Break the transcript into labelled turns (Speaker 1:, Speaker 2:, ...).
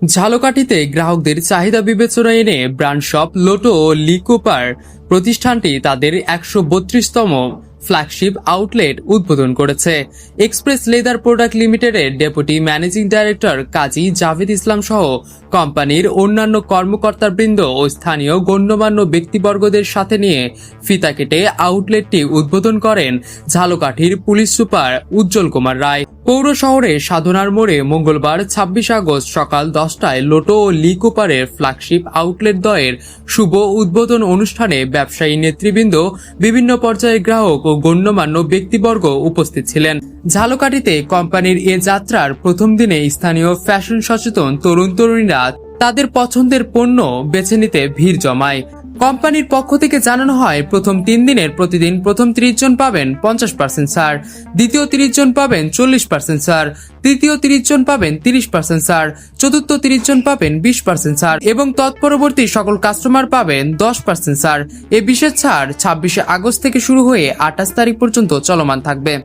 Speaker 1: ঝালকাঠিতে গ্রাহকদের চাহিদা বিবেচনা এনে ব্র্যান্ড শপ লোটো ও লিকোপার প্রতিষ্ঠানটি তাদের একশো বত্রিশতম ফ্ল্যাগশিপ আউটলেট উদ্বোধন করেছে। এক্সপ্রেস লেদার প্রোডাক্ট লিমিটেডের deputy managing director Kazi Javed Islam সহ কোম্পানির অন্যান্য কর্মকর্তাবৃন্দ ও স্থানীয় গণ্যমান্য ব্যক্তিবর্গদের সাথে নিয়ে ফিতা কেটে আউটলেটটি উদ্বোধন করেন ঝালকাঠির পুলিশ সুপার উজ্জ্বল কুমার রায়। পৌর শহরে সাধনার মোড়ে মঙ্গলবার ছাব্বিশ আগস্ট সকাল দশটায় লোটো ও লি কুপারের ফ্ল্যাগশিপ আউটলেট দয়ের শুভ উদ্বোধন অনুষ্ঠানে ব্যবসায়ী নেতৃবৃন্দ, বিভিন্ন পর্যায়ের গ্রাহক ও গণ্যমান্য ব্যক্তিবর্গ উপস্থিত ছিলেন। ঝালকাঠিতে কোম্পানির এ যাত্রার প্রথম দিনে স্থানীয় ফ্যাশন সচেতন তরুণ তরুণীরা তাদের পছন্দের পণ্য বেছে নিতে ভিড় জমায়। কোম্পানির পক্ষ থেকে জানানো হয়, প্রথম তিন দিনের প্রতিদিন প্রথম তিরিশ জন পাবেন পঞ্চাশ পার্সেন্ট ছাড়, দ্বিতীয় তিরিশ জন পাবেন চল্লিশ পার্সেন্ট ছাড়, তৃতীয় তিরিশ জন পাবেন তিরিশ পার্সেন্ট ছাড়, চতুর্থ তিরিশ জন পাবেন বিশ পার্সেন্ট ছাড় এবং তৎপরবর্তী সকল কাস্টমার পাবেন দশ পার্সেন্ট ছাড়। এ বিশেষ ছাড় ছাব্বিশে আগস্ট থেকে শুরু হয়ে আঠাশ তারিখ পর্যন্ত চলমান থাকবে।